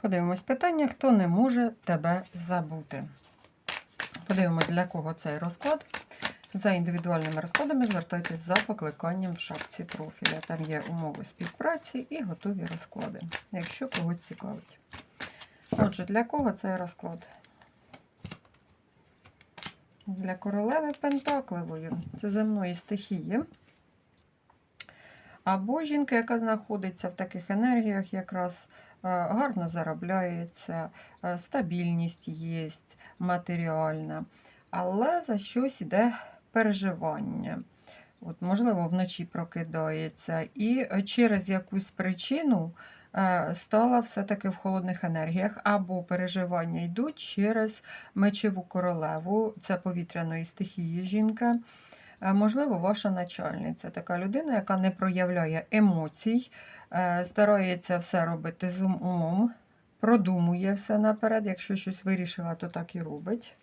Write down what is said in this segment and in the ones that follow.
Подивимось питання, хто не може тебе забути. Подивимось, для кого цей розклад. За індивідуальними розкладами звертайтесь за покликанням в шапці профіля. Там є умови співпраці і готові розклади, якщо когось цікавить. Отже, для кого цей розклад? Для королеви Пентакливої. Це земної стихії. Або жінка, яка знаходиться в таких енергіях, якраз гарно заробляється, е, стабільність є, матеріальна, але за щось іде переживання. От, можливо, вночі прокидається, і е, через якусь причину е, стала все-таки в холодних енергіях, або переживання йдуть через мечеву королеву, це повітряної стихії жінка. Е, Можливо, ваша начальниця, така людина, яка не проявляє емоцій, е, старається все робити з ум- умом, продумує все наперед. Якщо щось вирішила, то так і робить.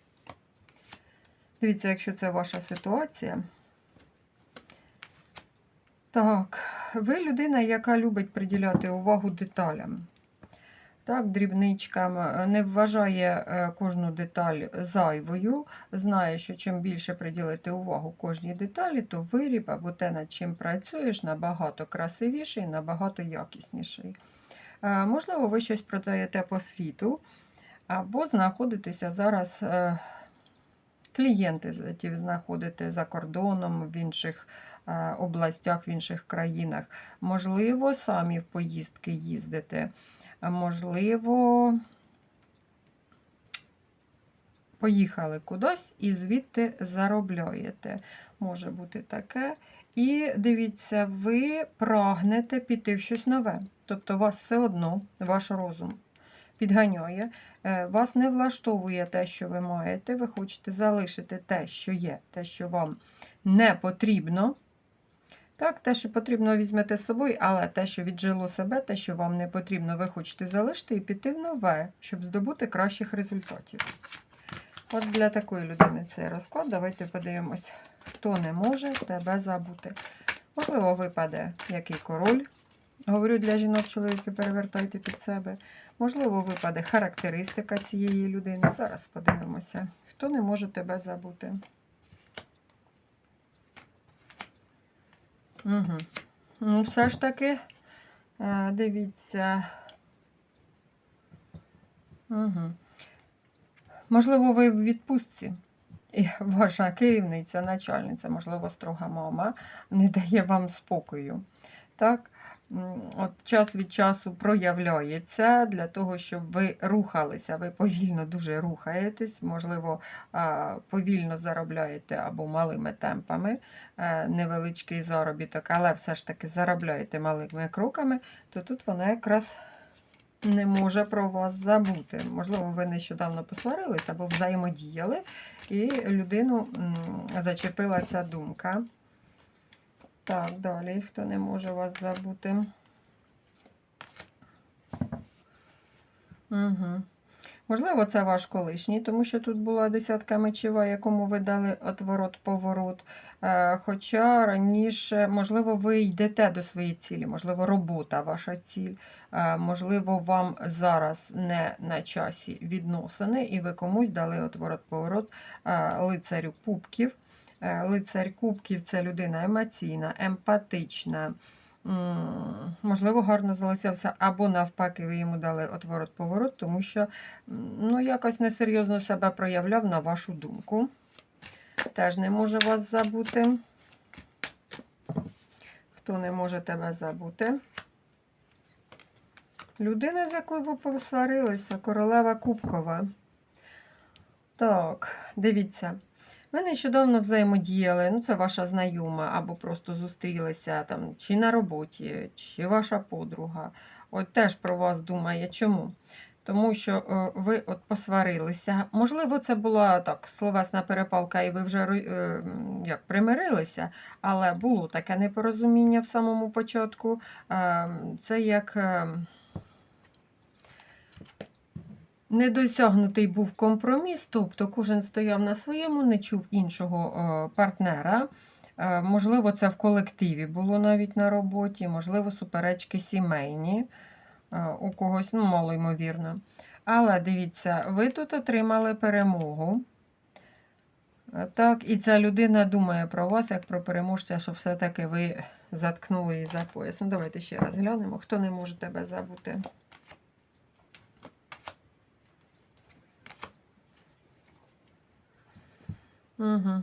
Дивіться, якщо це ваша ситуація. Так, ви людина, яка любить приділяти увагу деталям. Так, дрібничкам, е, не вважає е, кожну деталь зайвою, знає, що чим більше приділити увагу кожній деталі, то виріб або те, над чим працюєш, набагато красивіший, набагато якісніший. Е, Можливо, ви щось продаєте по світу, або знаходитеся зараз, ті знаходите за кордоном, в інших областях, в інших країнах. Можливо, самі в поїздки їздите. Можливо, поїхали кудись і звідти заробляєте. Може бути таке. І дивіться, ви прагнете піти в щось нове. Тобто вас все одно, ваш розум підганяє, е, вас не влаштовує те, що ви маєте. Ви хочете залишити те, що є, те, що вам не потрібно. Так, те, що потрібно, візьмете з собою, але те, що віджило себе, те, що вам не потрібно, ви хочете залишити і піти в нове, щоб здобути кращих результатів. От для такої людини цей розклад. Давайте подивимось, хто не може тебе забути. Можливо, випаде який король. Говорю для жінок, чоловіки, перевертайте під себе. Можливо, випаде характеристика цієї людини. Зараз подивимося, хто не може тебе забути. Угу. Ну, все ж таки, е, дивіться. Угу. Можливо, ви в відпустці. І ваша керівниця, начальниця, можливо, строга мама, не дає вам спокою. Так? От час від часу проявляється для того, щоб ви рухалися. Ви повільно дуже рухаєтесь, можливо, повільно заробляєте або малими темпами е, невеличкий заробіток, але все ж таки заробляєте малими кроками, то тут вона якраз не може про вас забути. Можливо, ви нещодавно посварились або взаємодіяли, і людину зачепила ця думка. Так, далі, хто не може вас забути. Угу. Можливо, це ваш колишній, тому що тут була десятка мечева, якому ви дали отворот-поворот. Е, Хоча раніше, можливо, ви йдете до своєї цілі, можливо, робота ваша ціль, Е, можливо, вам зараз не на часі відносини, і ви комусь дали отворот-поворот е, лицарю кубків. Е, Лицар кубків це людина емоційна, емпатична. Можливо, гарно залишився, або навпаки, ви йому дали отворот-поворот, тому що ну, якось несерйозно себе проявляв на вашу думку. Теж не може вас забути. Хто не може тебе забути? Людина, з якою ви посварилися, королева Кубкова. Так, дивіться. Ви нещодавно взаємодіяли, ну це ваша знайома, або просто зустрілися там, чи на роботі, чи ваша подруга. От теж про вас думає. Чому? Тому що е, ви от посварилися. Можливо, це була так словесна перепалка, і ви вже е, як, примирилися, але було таке непорозуміння в самому початку. Е, Це як. Недосягнутий був компроміс, тобто кожен стояв на своєму, не чув іншого е, партнера. Е, Можливо, це в колективі було навіть на роботі, можливо, суперечки сімейні. е, у когось, ну, мало ймовірно. Але дивіться, ви тут отримали перемогу. Так, і ця людина думає про вас як про переможця, що все-таки ви заткнули її за пояс. Ну, давайте ще раз глянемо, хто не може тебе забути. Угу.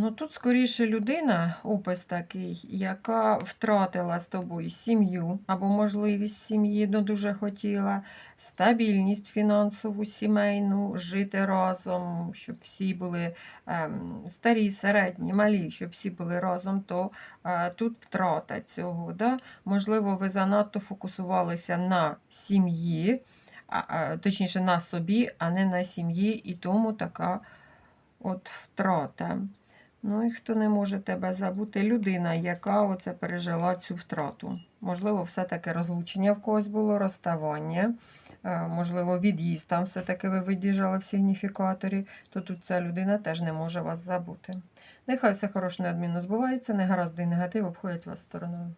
Ну тут скоріше людина, опис такий, яка втратила з тобою сім'ю або можливість сім'ї, ну дуже хотіла, стабільність фінансову, сімейну, жити разом, щоб всі були ем, старі, середні, малі, щоб всі були разом, то е, тут втрата цього. Да? Можливо, ви занадто фокусувалися на сім'ї, а, точніше на собі, а не на сім'ї, і тому така от втрата. Ну і хто не може тебе забути, людина, яка оце пережила цю втрату. Можливо, все-таки розлучення в когось було, розставання, е, можливо, від'їзд там все-таки ви видіжали в сигніфікаторі, то тут ця людина теж не може вас забути. Нехай все хороше неодмінно збувається, негаразди і негатив обходять вас стороною.